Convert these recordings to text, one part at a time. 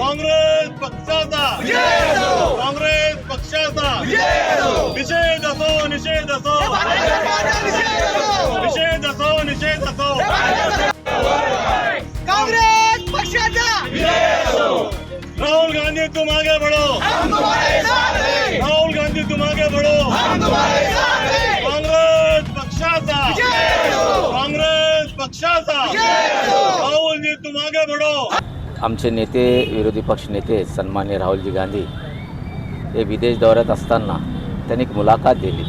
काँग्रेस पक्षाचा. काँग्रेस पक्षाचा. निषेध असो निषेध असो. निषेध असो निषेध असो. कांग्रेस पक्षाचा. राहुल गांधी तुम आगे बढ़ो राहुल गांधी तुम आगे बढ़ो काँग्रेस पक्षाचा. काँग्रेस पक्षाचा. राहुल जी तुम आगे बढ़ो आमचे नेते विरोधी पक्ष नेते सन्मान्य राहुलजी गांधी हे विदेश दौऱ्यात असताना त्यांनी एक मुलाखत दिली.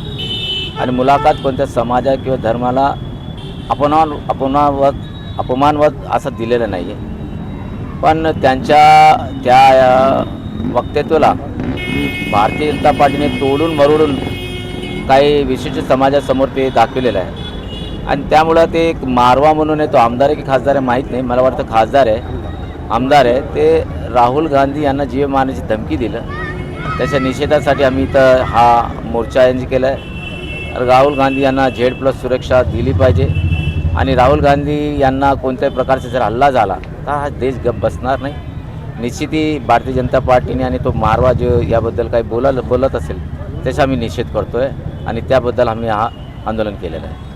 आणि मुलाखत कोणत्या समाजा किंवा धर्माला अपमान अपमानवत अपमानवत असं दिलेलं नाही आहे पण त्यांच्या त्या अ, वक्तव्याला भारतीय जनता पार्टीने तोडून मरोडून काही विशिष्ट समाजासमोर ते दाखवलेलं आहे. आणि त्यामुळं ते एक मारवा म्हणून आहे तो आमदार आहे की खासदार आहे माहीत नाही. मला वाटतं खासदार आहे. आमदार आहे ते राहुल गांधी यांना जीव मारण्याची धमकी दिलं. त्याच्या निषेधासाठी आम्ही इथं हा मोर्चा यांनी केला आहे राहुल गांधी यांना झेड प्लस सुरक्षा दिली पाहिजे. आणि राहुल गांधी यांना कोणत्याही प्रकारचा जर हल्ला झाला तर हा देश गप बसणार नाही. निश्चितही भारतीय जनता पार्टीने आणि तो मारवा जो याबद्दल काही बोला बोलत असेल त्याचा आम्ही निषेध करतो आहे आणि त्याबद्दल आम्ही हा आंदोलन केलेलं आहे.